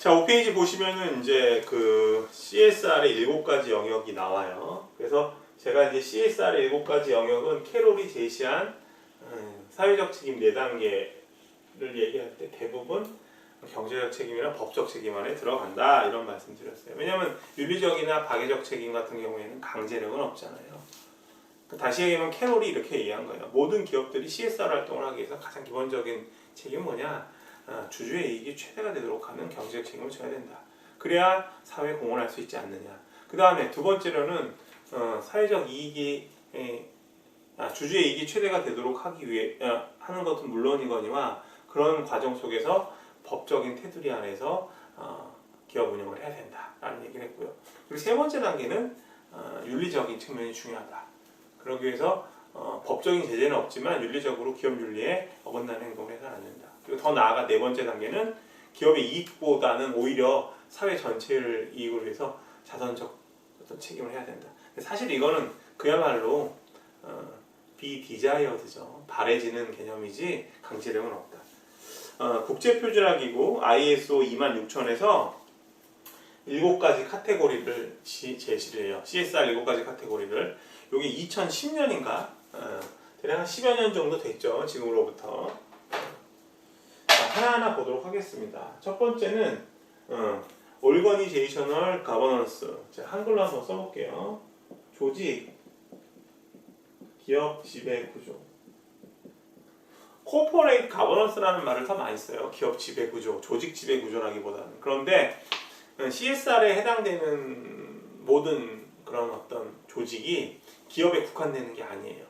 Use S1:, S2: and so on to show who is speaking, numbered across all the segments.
S1: 자, 5페이지 보시면은 이제 그 CSR의 일곱 가지 영역이 나와요. 그래서 제가 이제 CSR의 일곱 가지 영역은 캐롤이 제시한 음, 사회적 책임 4단계를 얘기할 때 대부분 경제적 책임이나 법적 책임 안에 들어간다 이런 말씀 드렸어요. 왜냐하면 윤리적이나 박애적 책임 같은 경우에는 강제력은 없잖아요. 다시 얘기하면 캐롤이 이렇게 얘기한 거예요. 모든 기업들이 CSR 활동을 하기 위해서 가장 기본적인 책임은 뭐냐? 아, 주주의 이익이 최대가 되도록 하는 경제적 책임을 져야 된다. 그래야 사회에 공헌할 수 있지 않느냐. 그 다음에 두 번째로는 어, 사회적 이익이 에, 아, 주주의 이익이 최대가 되도록 하기 위해 아, 하는 것은 물론이거니와 그런 과정 속에서 법적인 테두리 안에서 어, 기업 운영을 해야 된다라는 얘기를 했고요. 그리고 세 번째 단계는 어, 윤리적인 측면이 중요하다. 그러기 위해서 어, 법적인 제재는 없지만 윤리적으로 기업 윤리에 어긋나는 행동을 해서는 안 된다. 그리고 더 나아가 네 번째 단계는 기업의 이익보다는 오히려 사회 전체를 이익을 위해서 자선적 어떤 책임을 해야 된다. 사실 이거는 그야말로 어, 비디자이어드죠. 바래지는 개념이지 강제력은 없다. 어, 국제표준화기구 ISO 26000에서 일곱 가지 카테고리를 지- 제시를 해요. CSR 일곱 가지 카테고리를 여기 2010년인가 어, 대략 한 10여 년 정도 됐죠. 지금으로부터 자, 하나하나 보도록 하겠습니다. 첫 번째는 어, Organizational Governance 자, 한글로 한번 써볼게요. 조직, 기업 지배 구조. 코퍼레이트 가버넌스라는 말을 더 많이 써요. 기업 지배 구조, 조직 지배 구조라기보다는. 그런데 CSR에 해당되는 모든 그런 어떤 조직이 기업에 국한되는 게 아니에요.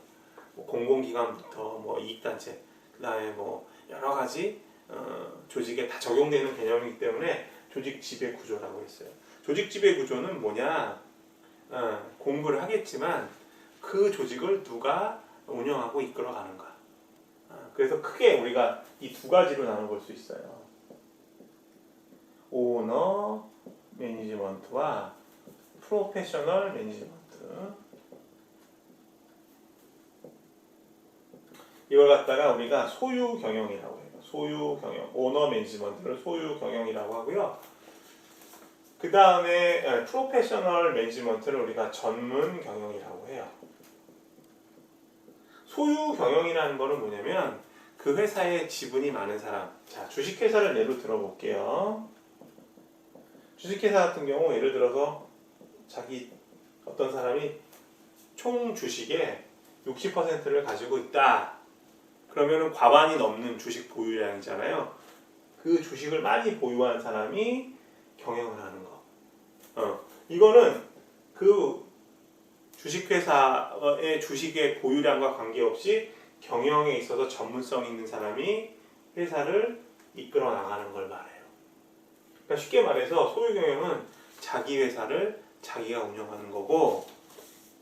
S1: 뭐 공공기관부터 뭐 이익단체, 그다음에 뭐 여러 가지 어, 조직에 다 적용되는 개념이기 때문에 조직 지배 구조라고 했어요. 조직 지배 구조는 뭐냐? 어, 공부를 하겠지만 그 조직을 누가 운영하고 이끌어 가는가. 어, 그래서 크게 우리가 이 두 가지로 나눠 볼 수 있어요. 오너 매니지먼트와 프로페셔널 매니지먼트. 이걸 갖다가 우리가 소유 경영이라고 해요. 소유 경영. 오너 매니지먼트를 소유 경영이라고 하고요. 그 다음에 프로페셔널 매니지먼트를 우리가 전문 경영이라고 해요. 소유 경영이라는 거는 뭐냐면 그 회사에 지분이 많은 사람. 자, 주식회사를 예로 들어볼게요. 주식회사 같은 경우 예를 들어서 자기 어떤 사람이 총 주식의 60%를 가지고 있다. 그러면은 과반이 넘는 주식 보유량이잖아요. 그 주식을 많이 보유한 사람이 경영을 하는 거. 어, 이거는 그 주식회사의 주식의 보유량과 관계없이 경영에 있어서 전문성 있는 사람이 회사를 이끌어 나가는 걸 말해요. 그러니까 쉽게 말해서 소유 경영은 자기 회사를 자기가 운영하는 거고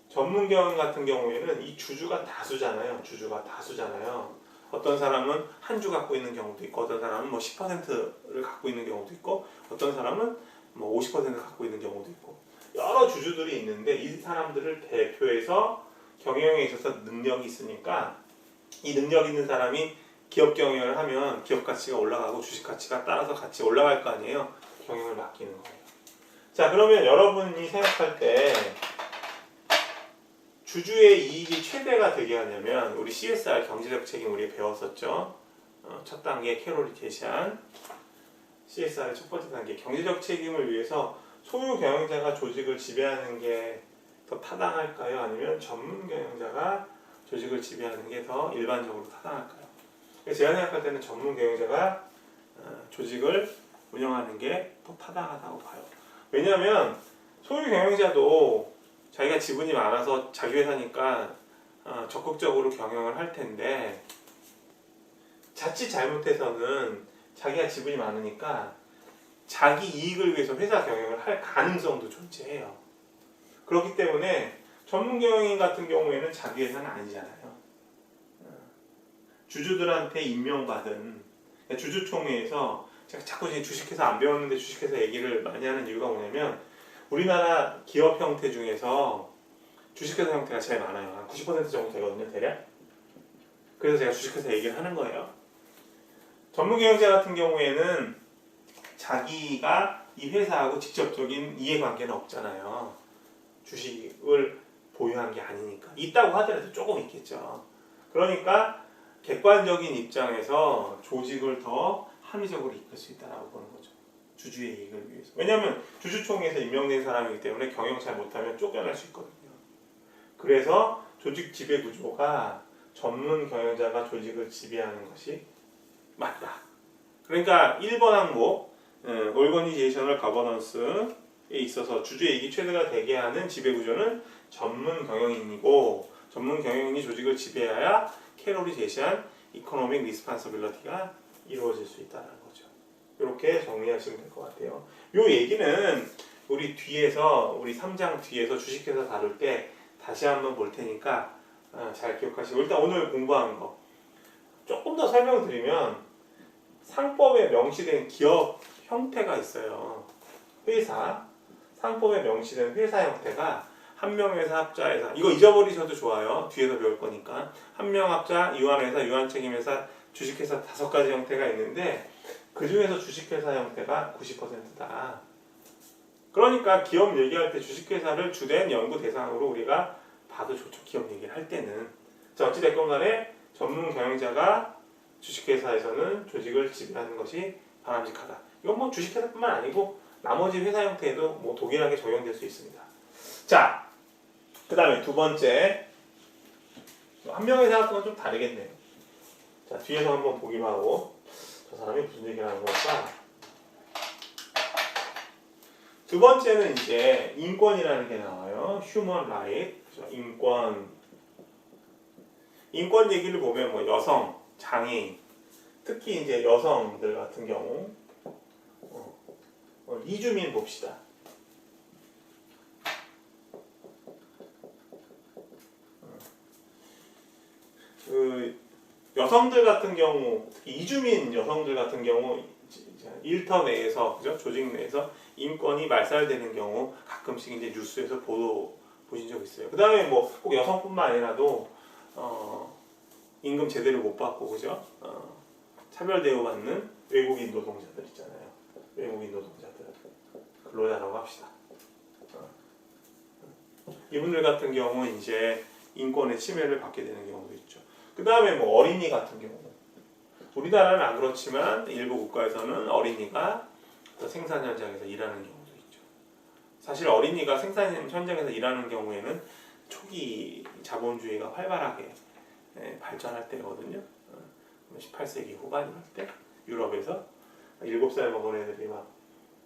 S1: 전문 경영 같은 경우에는 이 주주가 다수잖아요. 주주가 다수잖아요. 어떤 사람은 한 주 갖고 있는 경우도 있고 어떤 사람은 뭐 10%를 갖고 있는 경우도 있고 어떤 사람은 뭐 50% 갖고 있는 경우도 있고 여러 주주들이 있는데 이 사람들을 대표해서 경영에 있어서 능력이 있으니까 이 능력 있는 사람이 기업 경영을 하면 기업 가치가 올라가고 주식 가치가 따라서 같이 올라갈 거 아니에요. 경영을 맡기는 거예요. 자, 그러면 여러분이 생각할 때 주주의 이익이 최대가 되게 하려면 우리 CSR 경제적 책임 우리 배웠었죠. 어, 첫 단계 캐롤이 제시한 CSR의 첫 번째 단계 경제적 책임을 위해서 소유 경영자가 조직을 지배하는 게 더 타당할까요? 아니면 전문 경영자가 조직을 지배하는 게 더 일반적으로 타당할까요? 제가 생각할 때는 전문 경영자가 어, 조직을 운영하는 게 더 타당하다고 봐요. 왜냐하면 소유 경영자도 자기가 지분이 많아서 자기 회사니까 어, 적극적으로 경영을 할 텐데 자칫 잘못해서는 자기가 지분이 많으니까 자기 이익을 위해서 회사 경영을 할 가능성도 존재해요. 그렇기 때문에 전문 경영인 같은 경우에는 자기 회사는 아니잖아요. 어, 주주들한테 임명받은 주주총회에서 제가 자꾸 주식회사 안 배웠는데 주식회사 얘기를 많이 하는 이유가 뭐냐면 우리나라 기업 형태 중에서 주식회사 형태가 제일 많아요. 한 90% 정도 되거든요, 대략. 그래서 제가 주식회사 얘기를 하는 거예요. 전문 경영자 같은 경우에는 자기가 이 회사하고 직접적인 이해관계는 없잖아요. 주식을 보유한 게 아니니까 있다고 하더라도 조금 있겠죠. 그러니까 객관적인 입장에서 조직을 더 합리적으로 이끌 수 있다라고 보는 거죠. 주주의 이익을 위해서. 왜냐하면 주주총회에서 임명된 사람이기 때문에 경영 잘 못하면 쫓겨날 수 있거든요. 그래서 조직 지배 구조가 전문 경영자가 조직을 지배하는 것이 맞다. 그러니까 1번 항목 음, 올거니제이셔널 가버넌스에 있어서 주주의 이익이 최대가 되게 하는 지배 구조는 전문 경영인이고 전문 경영인이 조직을 지배해야 캐롤이 제시한 이코노믹 리스판서빌러티가 이루어질 수 거죠. 이렇게 정리하시면 될 것 같아요. 이 얘기는 우리 뒤에서 우리 3장 뒤에서 주식회사 다룰 때 다시 한번 볼 테니까 어, 잘 기억하시고 일단 오늘 공부한 거 조금 더 설명드리면 상법에 명시된 기업 형태가 있어요. 회사 상법에 명시된 회사 형태가 한 명 회사 합자 회사 이거 잊어버리셔도 좋아요. 뒤에서 배울 거니까 한 명 합자 유한 회사 유한 책임 회사 주식회사 다섯 가지 형태가 있는데 그 중에서 주식회사 형태가 90%다. 그러니까 기업 얘기할 때 주식회사를 주된 연구 대상으로 우리가 봐도 좋죠. 기업 얘기를 할 때는. 자, 어찌됐건 간에 전문 경영자가 주식회사에서는 조직을 지배하는 것이 바람직하다. 이건 뭐 주식회사뿐만 아니고 나머지 회사 형태에도 뭐 동일하게 적용될 수 있습니다. 자, 그 다음에 두 번째. 한 명의 생각과는 좀 다르겠네요. 자, 뒤에서 한번 보기로 하고 저 사람이 무슨 얘기를 하는 걸까? 두 번째는 이제 인권이라는 게 나와요. 휴먼 라이트. 인권. 인권 얘기를 보면 뭐 여성, 장애인, 특히 이제 여성들 같은 경우 어, 어, 이주민 봅시다. 그 여성들 같은 경우 이주민 여성들 같은 경우 일터 내에서 그죠 조직 내에서 인권이 말살되는 경우 가끔씩 이제 뉴스에서 보도 보신 적 있어요. 그다음에 뭐 꼭 여성뿐만 아니라도 어, 임금 제대로 못 받고 그죠 어, 차별 대우받는 외국인 노동자들 있잖아요. 외국인 노동자들 근로자라고 합시다. 어. 이분들 같은 경우 이제 인권의 침해를 받게 되는 경우도 있죠. 그 다음에 뭐 어린이 같은 경우 우리나라는 안 그렇지만 일부 국가에서는 어린이가 또 생산 현장에서 일하는 경우도 있죠. 사실 어린이가 생산 현장에서 일하는 경우에는 초기 자본주의가 활발하게 예, 발전할 때거든요. 어, 18세기 후반 이럴 때 유럽에서 7살 먹은 애들이 막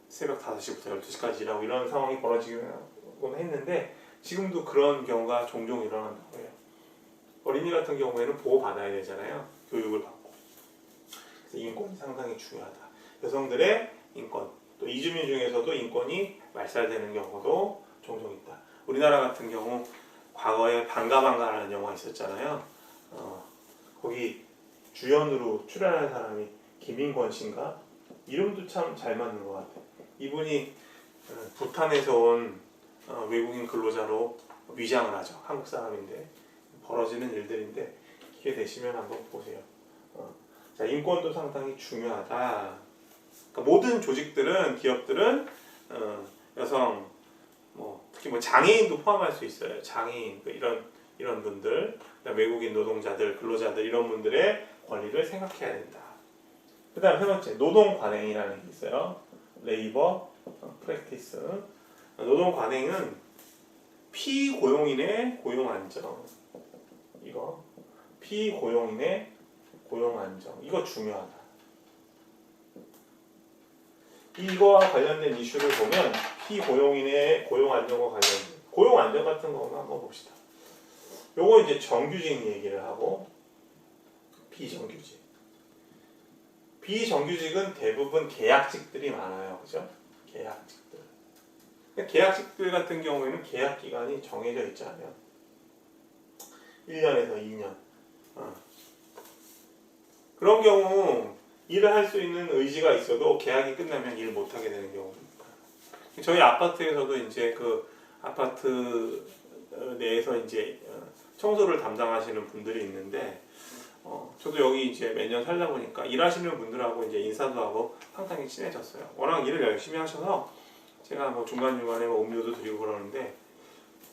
S1: 새벽 5시부터 12시까지 일하고 이런 상황이 벌어지긴 했는데 지금도 그런 경우가 종종 일어난다고 해요. 어린이 같은 경우에는 보호받아야 되잖아요. 교육을 받고. 그래서 인권이 상당히 중요하다. 여성들의 인권, 또 이주민 중에서도 인권이 말살되는 경우도 종종 있다. 우리나라 같은 경우 과거에 반가반가라는 영화 있었잖아요. 어, 거기 주연으로 출연한 사람이 김인권 씨인가? 이름도 참 잘 맞는 것 같아. 이분이 어, 부탄에서 온 어, 외국인 근로자로 위장을 하죠. 한국 사람인데 벌어지는 일들인데 기회 되시면 한번 보세요. 어, 자 인권도 상당히 중요하다. 그러니까 모든 조직들은 기업들은 어, 여성 뭐 특히 뭐 장애인도 포함할 수 있어요. 장애인 뭐 이런 이런 분들 외국인 노동자들 근로자들 이런 분들의 권리를 생각해야 된다. 그다음 세 번째 노동 관행이라는 게 있어요. 레이버 프랙티스 노동 관행은 피고용인의 고용 안정 이거 피고용인의 고용 안정 이거 중요하다. 이거와 관련된 이슈를 보면 피고용인의 고용 안정과 관련된 고용 안정 같은 거만 한번 봅시다. 요거 이제 정규직 얘기를 하고 비정규직. 비정규직은 대부분 계약직들이 많아요. 그죠? 계약직들. 계약직들 같은 경우에는 계약 기간이 정해져 있잖아요. 1년에서 2년. 어. 그런 경우 일을 할 수 있는 의지가 있어도 계약이 끝나면 일 못하게 되는 있고. 저희 아파트에서도 이제 그 아파트 내에서 이제 청소를 담당하시는 분들이 있는데 어, 저도 여기 이제 몇 년 살다 보니까 일하시는 분들하고 이제 인사도 하고 상당히 친해졌어요. 워낙 일을 열심히 하셔서 제가 뭐 중간 중간에 뭐 음료도 드리고 그러는데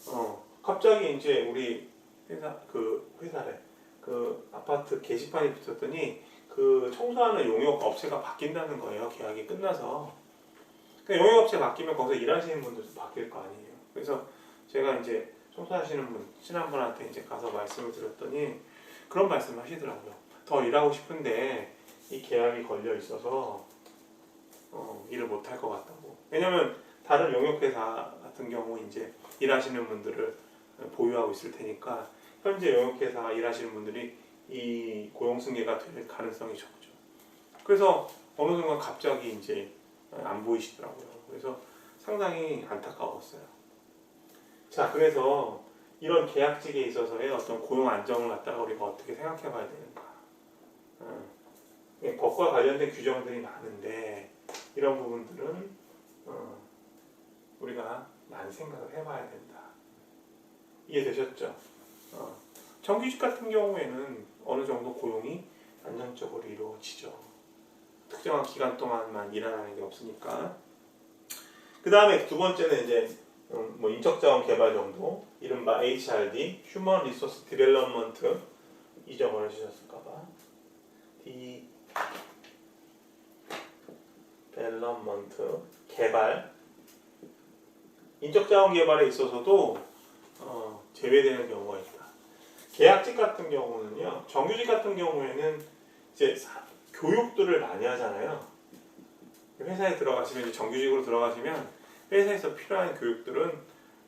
S1: 어, 갑자기 이제 우리 회사 그 회사래 그 아파트 게시판이 붙었더니 그 청소하는 용역 업체가 바뀐다는 거예요. 계약이 끝나서. 그 용역 업체 바뀌면 거기서 일하시는 분들도 바뀔 거 아니에요. 그래서 제가 이제 청소하시는 분 친한 분한테 이제 가서 말씀을 드렸더니 그런 말씀을 하시더라고요. 더 일하고 싶은데 이 계약이 걸려 있어서 어, 일을 못 할 것 같다고. 왜냐면 다른 용역회사 같은 경우 이제 일하시는 분들을 보유하고 있을 테니까 현재 용역회사 일하시는 분들이 이 고용 승계가 될 가능성이 적죠. 그래서 어느 순간 갑자기 이제 안 보이시더라고요. 그래서 상당히 안타까웠어요. 자, 그래서 이런 계약직에 있어서의 어떤 고용 안정을 갖다가 우리가 어떻게 생각해 봐야 되는가. 어, 예, 법과 관련된 규정들이 많은데 이런 부분들은 어, 우리가 많이 생각을 해봐야 된다. 이해되셨죠? 어, 정규직 같은 경우에는 어느 정도 고용이 안정적으로 이루어지죠. 특정한 기간 동안만 일하는 게 없으니까. 그 다음에 두 번째는 이제 음, 뭐 인적 자원 개발 정도, 이른바 HRD, Human Resource Development 잊어버리셨을까봐. Development 개발 인적 자원 개발에 있어서도 어, 제외되는 경우가 있다. 계약직 같은 경우는요, 정규직 같은 경우에는 이제 사- 교육들을 많이 하잖아요. 회사에 들어가시면 이제 정규직으로 들어가시면 회사에서 필요한 교육들은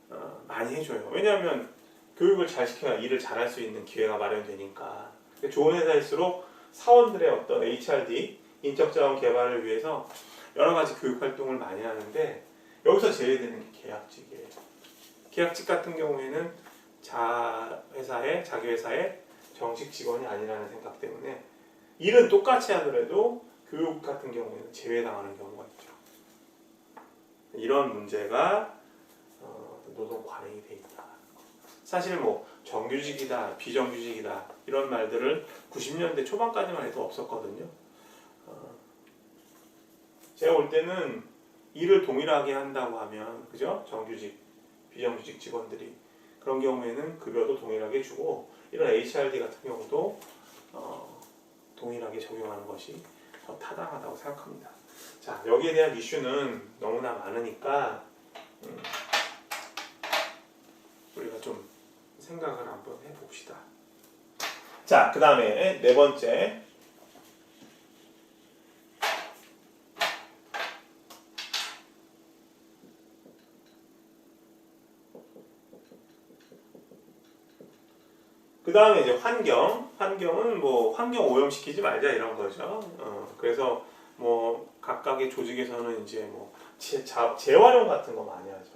S1: 어, 많이 해줘요. 왜냐하면 교육을 잘 시켜야 일을 잘할 수 있는 기회가 마련되니까. 좋은 회사일수록 사원들의 어떤 HRD 인적 자원 개발을 위해서 여러 가지 교육 활동을 많이 하는데 여기서 제외되는 게 계약직이에요. 계약직 같은 경우에는 자 회사의 자기 회사의 정식 직원이 아니라는 생각 때문에 일은 똑같이 하더라도 교육 같은 경우에는 제외당하는 경우가 있죠. 이런 문제가 어, 노동 관행이 돼 있다. 사실 뭐 정규직이다, 비정규직이다 이런 말들을 90년대 초반까지만 해도 없었거든요. 어, 제가 볼 때는 일을 동일하게 한다고 하면 그죠? 정규직, 비정규직 직원들이 그런 경우에는 급여도 동일하게 주고 이런 HRD 같은 경우도 어, 동일하게 적용하는 것이 더 타당하다고 생각합니다. 자 여기에 대한 이슈는 너무나 많으니까 음, 우리가 좀 생각을 한번 해봅시다. 자, 그 다음에 네 번째. 그 다음에 이제 환경. 환경은 뭐 환경 오염시키지 말자 이런 거죠. 어, 그래서 뭐 각각의 조직에서는 이제 뭐 재, 자, 재활용 같은 거 많이 하죠.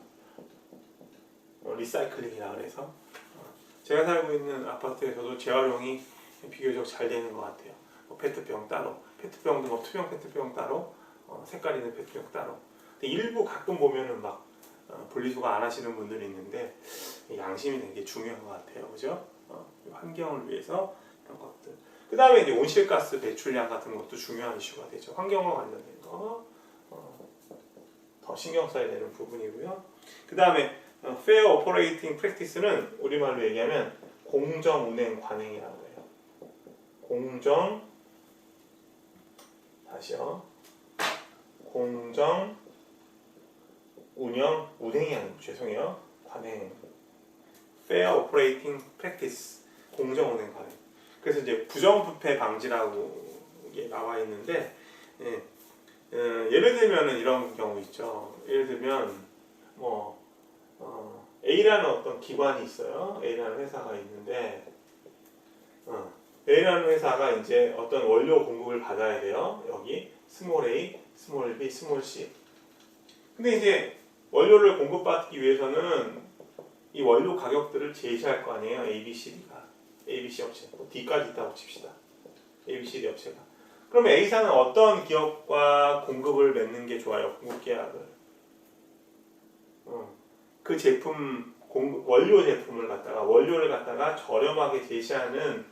S1: 어, 리사이클링이라 그래서 어, 제가 살고 있는 아파트에서도 재활용이 비교적 잘 되는 것 같아요. 뭐 페트병 따로, 페트병도 뭐 투명 페트병 따로, 어, 색깔 있는 페트병 따로. 근데 일부 가끔 보면은 막 어, 분리수거 안 하시는 분들이 있는데 양심이 되게 중요한 것 같아요, 그죠? 어, 환경을 위해서 이런 것들. 그 다음에 이제 온실가스 배출량 같은 것도 중요한 이슈가 되죠. 환경과 관련된 거. 어, 더 신경 써야 되는 부분이고요. 그 다음에 어, Fair Operating Practice는 우리말로 얘기하면 공정 운행 관행이라고 해요. 공정 다시요. 공정 운영 운행이 아니고 죄송해요. 관행. Fair Operating Practice 공정 운행 관행. 그래서 이제 부정부패 방지라고 이게 나와 있는데 예, 어, 예를 들면은 이런 경우 있죠. 예를 들면 뭐 어, A라는 어떤 기관이 있어요. A라는 회사가 있는데 어, A라는 회사가 이제 어떤 원료 공급을 받아야 돼요. 여기 스몰 A, 스몰 B, 스몰 C. 근데 이제 원료를 공급받기 위해서는 이 원료 가격들을 제시할 거 아니에요. A, B, C, D가. A, B, C 업체. 뭐 D까지 있다고 칩시다. A, B, C, D 업체가. 그럼 A사는 어떤 기업과 공급을 맺는 게 좋아요? 공급 계약을. 어, 그 제품 공급 원료 제품을 갖다가 원료를 갖다가 저렴하게 제시하는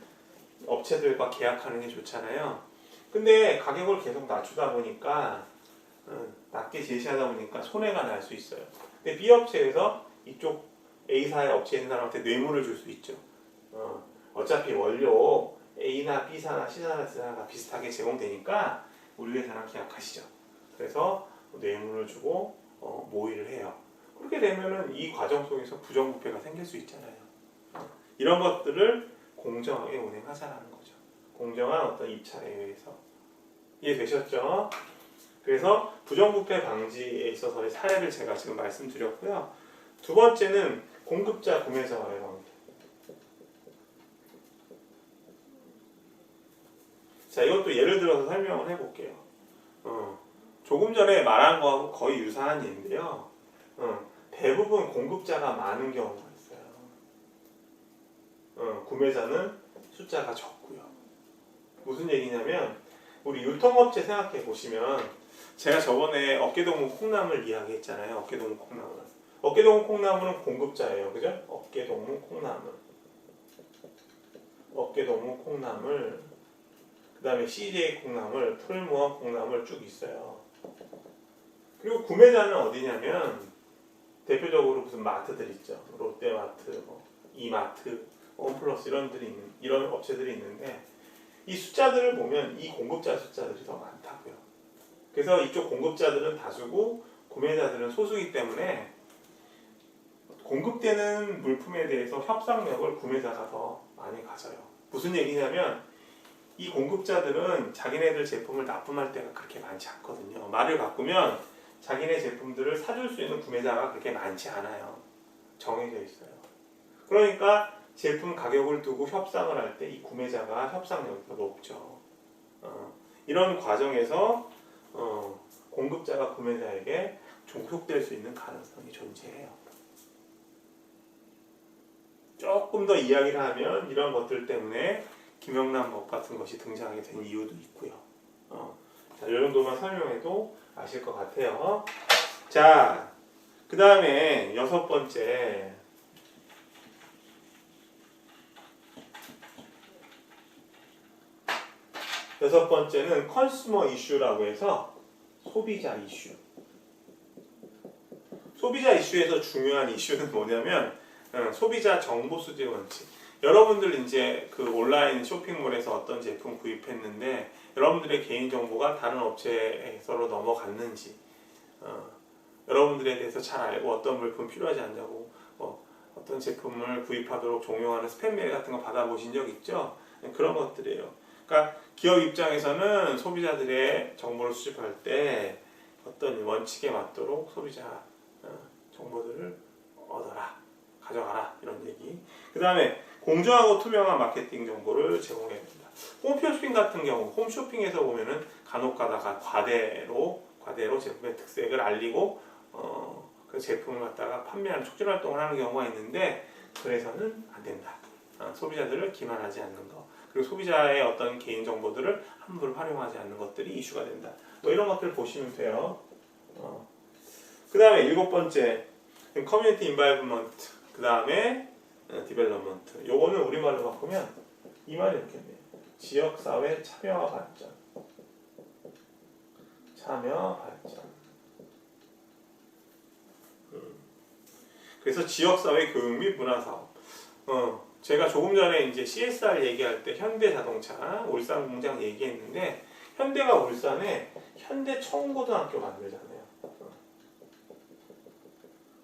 S1: 업체들과 계약하는 게 좋잖아요. 근데 가격을 계속 낮추다 보니까 어, 낮게 제시하다 보니까 손해가 날 수 있어요. 근데 B 업체에서 이쪽 A사의 업체에 있는 사람한테 뇌물을 줄 수 있죠. 어, 어차피 원료 A나 B사나 C사나 D사가 비슷하게 제공되니까 우리 회사랑 계약하시죠. 그래서 뇌물을 주고 어, 모의를 해요. 그렇게 되면은 이 과정 속에서 부정부패가 생길 수 있잖아요. 어, 이런 것들을 공정하게 운행하자라는 거죠. 공정한 어떤 입찰에 의해서 이해되셨죠? 그래서 부정부패 방지에 있어서의 사례를 제가 지금 말씀드렸고요. 두 번째는 공급자 구매자와의 관계. 자, 이것도 예를 들어서 설명을 해볼게요. 어, 조금 전에 말한 거하고 거의 유사한 예인데요. 어, 대부분 공급자가 많은 경우가 있어요. 어, 구매자는 숫자가 적고요. 무슨 얘기냐면 우리 유통업체 생각해 보시면 제가 저번에 어깨동무 콩나물 이야기했잖아요. 어깨동무 콩나물. 어깨동무 콩나물은 공급자예요. 그죠? 어깨동무 콩나물. 어깨동무 콩나물. 그 다음에 CJ 콩나물, 풀무원 콩나물 쭉 있어요. 그리고 구매자는 어디냐면 대표적으로 무슨 마트들 있죠. 롯데마트, 뭐 이마트, 원플러스 이런 들이 있는 이런 업체들이 있는데 이 숫자들을 보면 이 공급자 숫자들이 더 많다고요. 그래서 이쪽 공급자들은 다수고 구매자들은 소수이기 때문에 공급되는 물품에 대해서 협상력을 구매자가 더 많이 가져요. 무슨 얘기냐면 이 공급자들은 자기네들 제품을 납품할 때가 그렇게 많지 않거든요. 말을 바꾸면 자기네 제품들을 사줄 수 있는 구매자가 그렇게 많지 않아요. 정해져 있어요. 그러니까 제품 가격을 두고 협상을 할 때 이 구매자가 협상력이 더 높죠. 어, 이런 과정에서 어, 공급자가 구매자에게 종속될 수 있는 가능성이 존재해요. 조금 더 이야기를 하면 이런 것들 때문에 김영란 법 같은 것이 등장하게 된 이유도 있고요. 어, 자, 이 정도만 설명해도 아실 것 같아요. 자, 그 다음에 여섯 번째. 여섯 번째는 컨슈머 이슈라고 해서 소비자 이슈. 소비자 이슈에서 중요한 이슈는 뭐냐면 어, 소비자 정보 수집 원칙. 여러분들 이제 그 온라인 쇼핑몰에서 어떤 제품 구입했는데 여러분들의 개인 정보가 다른 업체에서로 넘어갔는지 어, 여러분들에 대해서 잘 알고 어떤 물품 필요하지 않냐고 뭐 어떤 제품을 구입하도록 종용하는 스팸 메일 같은 거 받아보신 적 있죠? 네, 그런 것들이에요. 그러니까 기업 입장에서는 소비자들의 정보를 수집할 때 어떤 원칙에 맞도록 소비자 어, 정보들을 얻어라. 그 다음에 공정하고 투명한 마케팅 정보를 제공해야 됩니다. 홈쇼핑 같은 경우 홈쇼핑에서 보면은 간혹 가다가 과대로 과대로 제품의 특색을 알리고 어, 그 제품을 갖다가 판매하는 촉진 활동을 하는 경우가 있는데 그래서는 안 된다. 어, 소비자들을 기만하지 않는 것 그리고 소비자의 어떤 개인 정보들을 함부로 활용하지 않는 것들이 이슈가 된다. 뭐 이런 것들 보시면 돼요. 어. 그 다음에 일곱 번째 커뮤니티 인바이브먼트 그 다음에 디벨롭먼트 요거는 우리말로 바꾸면 이 말이 이렇겠네요. 지역사회 참여와 발전 참여 발전 음. 그래서 지역사회 교육 및 문화사업 어, 제가 조금 전에 이제 CSR 얘기할 때 현대자동차 울산 공장 얘기했는데 현대가 울산에 현대 청고등학교 만들잖아요.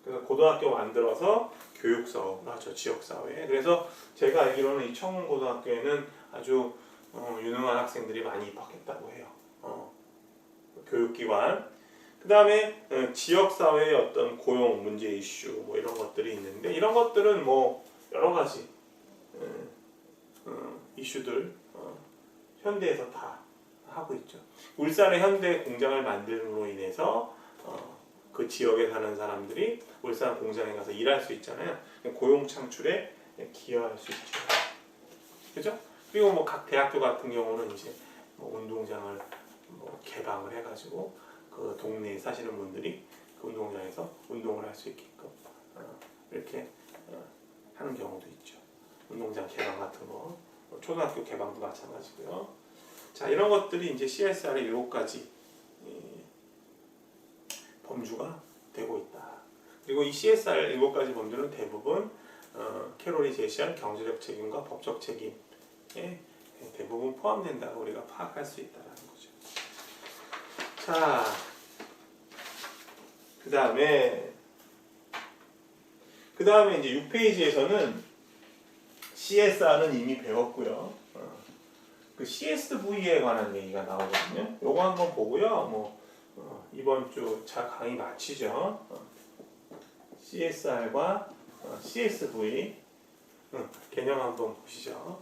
S1: 그래서 고등학교 만들어서 교육 사업을 하죠 지역 사회에. 그래서 제가 알기로는 이 청고등학교에는 아주 어, 유능한 학생들이 많이 입학했다고 해요. 어, 교육기관. 그 다음에 어, 지역 사회의 어떤 고용 문제 이슈 뭐 이런 것들이 있는데 이런 것들은 뭐 여러 가지 어, 어, 이슈들 어, 현대에서 다 하고 있죠. 울산의 현대 공장을 만듦으로 인해서 어, 그 지역에 사는 사람들이 울산 공장에 가서 일할 수 있잖아요. 고용 창출에 기여할 수 있죠. 그죠? 그리고 뭐 각 대학교 같은 경우는 이제 뭐 운동장을 뭐 개방을 해가지고 그 동네에 사시는 분들이 그 운동장에서 운동을 할 수 있게끔 어, 이렇게 어, 하는 경우도 있죠. 운동장 개방 같은 거뭐 초등학교 개방도 마찬가지고요. 자 이런 것들이 이제 CSR의 일곱 가지 예, 범주가 되고 있다. 그리고 이 CSR 일곱 가지 범주는 대부분 어, 캐롤이 제시한 경제적 책임과 법적 책임에 대부분 포함된다고 우리가 파악할 수 있다라는 거죠. 자, 그 다음에 그 다음에 이제 6페이지에서는 CSR은 이미 배웠고요. 어, 그 CSV에 관한 얘기가 나오거든요. 요거 한번 보고요. 뭐 어, 이번 주 자 강의 마치죠. 어, CSR과 어, CSV 어, 개념 한번 보시죠.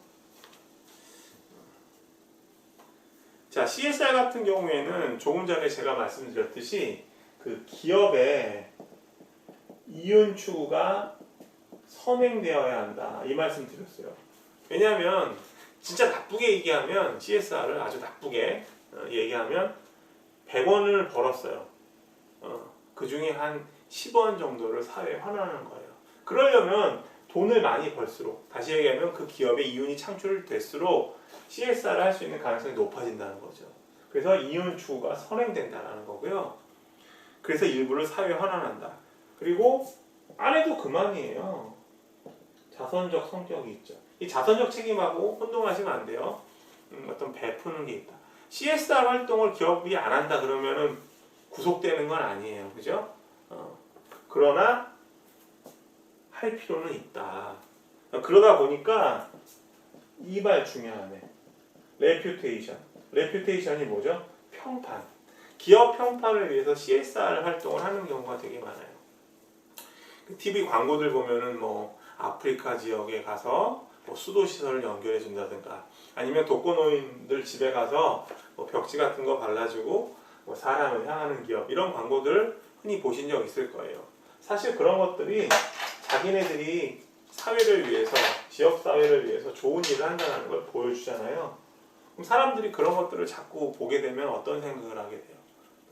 S1: 자, CSR 같은 경우에는 조금 전에 제가 말씀드렸듯이 그 기업의 이윤 추구가 선행되어야 한다. 이 말씀 드렸어요. 왜냐하면 진짜 나쁘게 얘기하면 CSR을 아주 나쁘게 어, 얘기하면 100원을 벌었어요. 어, 그 중에 한 10원 정도를 사회에 환원하는 거예요. 그러려면 돈을 많이 벌수록 다시 얘기하면 그 기업의 이윤이 창출될수록 CSR을 할 수 있는 가능성이 높아진다는 거죠. 그래서 이윤 추구가 선행된다라는 거고요. 그래서 일부를 사회에 환원한다. 그리고 안 해도 그만이에요. 자선적 성격이 있죠. 이 자선적 책임하고 혼동하시면 안 돼요. 음, 어떤 베푸는 게 있다. CSR 활동을 기업이 안 한다 그러면은 구속되는 건 아니에요. 그죠? 어, 그러나 할 필요는 있다. 그러다 보니까 이 말 중요하네. 레퓨테이션. 레퓨테이션이 뭐죠? 평판. 기업 평판을 위해서 CSR 활동을 하는 경우가 되게 많아요. TV 광고들 보면은 뭐 아프리카 지역에 가서 뭐 수도 시설을 연결해 준다든가 아니면 독거노인들 집에 가서 뭐 벽지 같은 거 발라주고 뭐 사람을 향하는 기업 이런 광고들 흔히 보신 적 있을 거예요. 사실 그런 것들이 자기네들이 사회를 위해서 지역 사회를 위해서 좋은 일을 한다는 걸 보여주잖아요. 그럼 사람들이 그런 것들을 자꾸 보게 되면 어떤 생각을 하게 돼요?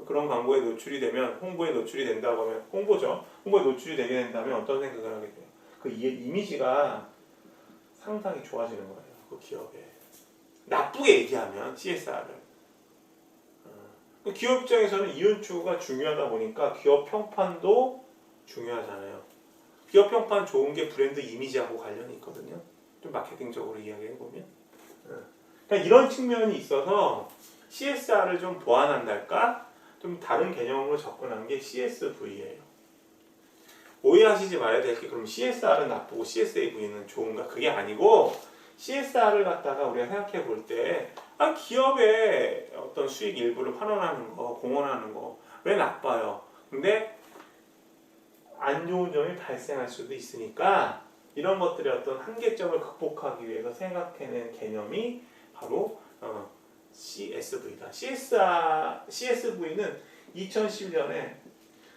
S1: 그런 광고에 노출이 되면 홍보에 노출이 된다고 하면 홍보죠. 홍보에 노출이 되게 된다면 어떤 생각을 하게 돼요? 그 이- 이미지가 상당히 좋아지는 거예요. 그 기업에 나쁘게 얘기하면 CSR을 그 기업 입장에서는 이윤 추구가 중요하다 보니까 기업 평판도 중요하잖아요. 기업 평판 좋은 게 브랜드 이미지하고 관련이 있거든요. 좀 마케팅적으로 이야기해 보면. 그러니까 이런 측면이 있어서 CSR을 좀 보완한달까? 좀 다른 개념으로 접근한 게 CSV예요. 오해하시지 말아야 될 게 그럼 CSR은 나쁘고 CSAV는 좋은가? 그게 아니고 CSR을 갖다가 우리가 생각해 볼 때 아, 기업의 어떤 수익 일부를 환원하는 거, 공헌하는 거 왜 나빠요? 근데 안 좋은 점이 발생할 수도 있으니까 이런 것들의 어떤 한계점을 극복하기 위해서 생각해낸 개념이 바로 어, CSV다. CSR, CSV는 2010년에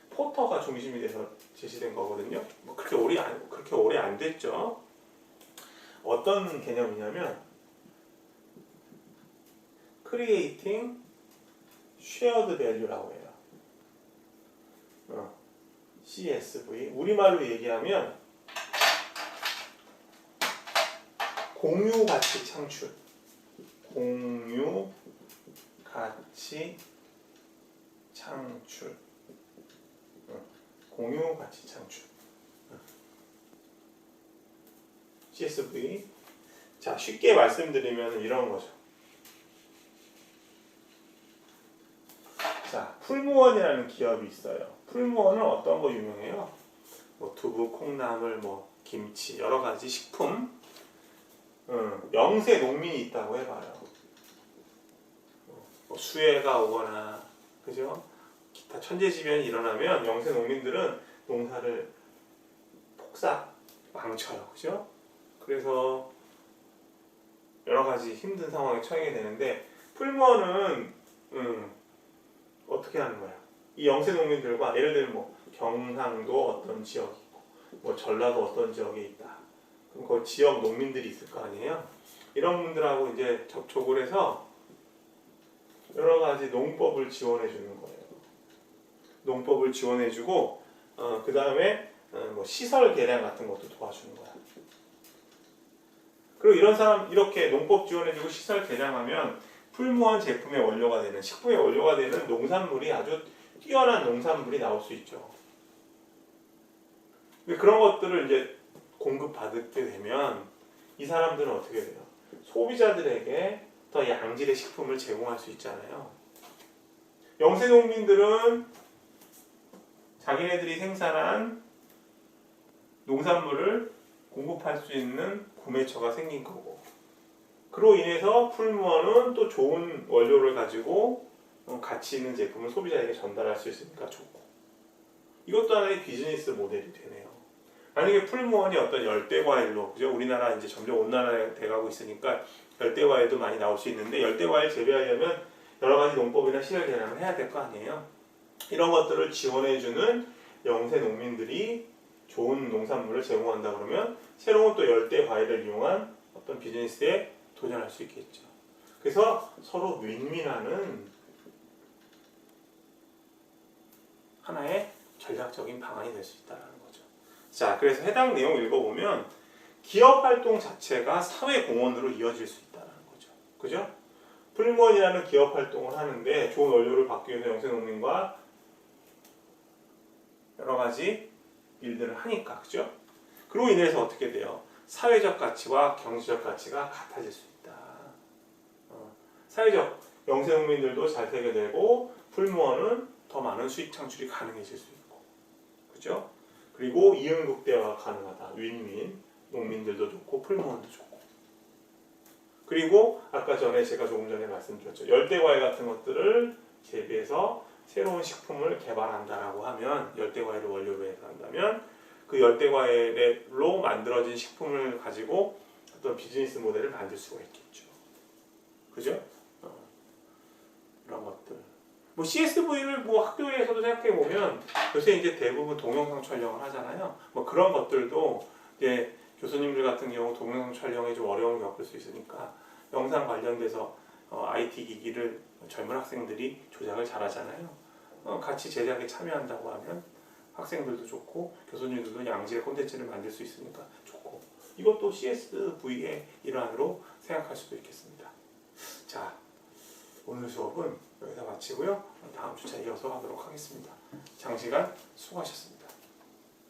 S1: 포터가 중심이 돼서 제시된 거거든요. 뭐 그렇게 오래 안, 그렇게 오래 안 됐죠. 어떤 개념이냐면 creating shared value라고 해요. 어, CSV 우리말로 얘기하면 공유 가치 창출. 공유 가치 창출. 어, 공유 가치 창출 어. CSV 자 쉽게 말씀드리면 이런 거죠 자 풀무원이라는 기업이 있어요 풀무원은 어떤 거 유명해요 뭐 두부 콩나물 뭐 김치 여러 가지 식품 응, 영세 농민이 있다고 해봐요. 뭐 수해가 오거나 그죠? 기타 천재지변이 일어나면 영세 농민들은 농사를 폭삭 망쳐요, 그죠? 그래서 여러 가지 힘든 상황에 처하게 되는데 풀무원은 음, 어떻게 하는 거야? 이 영세 농민들과 예를 들면 뭐 경상도 어떤 지역이 있고 뭐 전라도 어떤 지역에 있다. 그럼 그 지역 농민들이 있을 거 아니에요? 이런 분들하고 이제 접촉을 해서 여러 가지 농법을 지원해 주는 거예요. 농법을 지원해 주고 어, 그 다음에 어, 뭐 시설 개량 같은 것도 도와주는 거야. 그리고 이런 사람 이렇게 농법 지원해주고 시설 개량하면 풀무원 제품의 원료가 되는 식품의 원료가 되는 농산물이 아주 뛰어난 농산물이 나올 수 있죠. 그런 것들을 이제 공급받게 되면 이 사람들은 어떻게 돼요? 소비자들에게 더 양질의 식품을 제공할 수 있잖아요. 영세 농민들은 자기네들이 생산한 농산물을 공급할 수 있는 구매처가 생긴 거고 그로 인해서 풀무원은 또 좋은 원료를 가지고 어, 가치 있는 제품을 소비자에게 전달할 수 있으니까 좋고 이것도 하나의 비즈니스 모델이 되네요. 만약에 풀무원이 어떤 열대 과일로 그죠? 우리나라 이제 점점 온난화가 돼가고 있으니까 열대 과일도 많이 나올 수 있는데 열대 과일 재배하려면 여러 가지 농법이나 시설 개량을 해야 될 거 아니에요. 이런 것들을 지원해주는 영세 농민들이 좋은 농산물을 제공한다 그러면 새로운 또 열대 과일을 이용한 어떤 비즈니스에 도전할 수 있겠죠. 그래서 서로 윈윈하는 하나의 전략적인 방안이 될 수 있다는 거죠. 자, 그래서 해당 내용 읽어보면 기업 활동 자체가 사회 공헌으로 이어질 수 있다는 거죠. 그죠? 풀무원이라는 기업 활동을 하는데 좋은 원료를 받기 위해서 영세 농민과 여러 가지 일들을 하니까 그죠? 그로 인해서 어떻게 돼요? 사회적 가치와 경제적 가치가 같아질 수 있다. 어, 사회적 영세농민들도 잘 되게 되고 풀무원은 더 많은 수익 창출이 가능해질 수 있고 그죠? 그리고 이응국대화가 가능하다. 윈윈 농민들도 좋고 풀무원도 좋고 그리고 아까 전에 제가 조금 전에 말씀드렸죠. 열대과일 같은 것들을 재배해서 새로운 식품을 개발한다라고 하면 열대과일을 원료로 해서 한다면 그 열대과일로 만들어진 식품을 가지고 어떤 비즈니스 모델을 만들 수가 있겠죠. 그죠? 어, 이런 것들. 뭐 CSV를 뭐 학교에서도 생각해 보면 요새 이제 대부분 동영상 촬영을 하잖아요. 뭐 그런 것들도 이제 교수님들 같은 경우 동영상 촬영에 좀 어려움을 겪을 수 있으니까 영상 관련돼서 어, IT 기기를 젊은 학생들이 조작을 잘하잖아요. 어, 같이 제작에 참여한다고 하면 학생들도 좋고 교수님들도 양질의 콘텐츠를 만들 수 있으니까 좋고 이것도 CSV의 일환으로 생각할 수도 있겠습니다. 자 오늘 수업은 여기서 마치고요. 다음 주차 이어서 하도록 하겠습니다. 장시간 수고하셨습니다.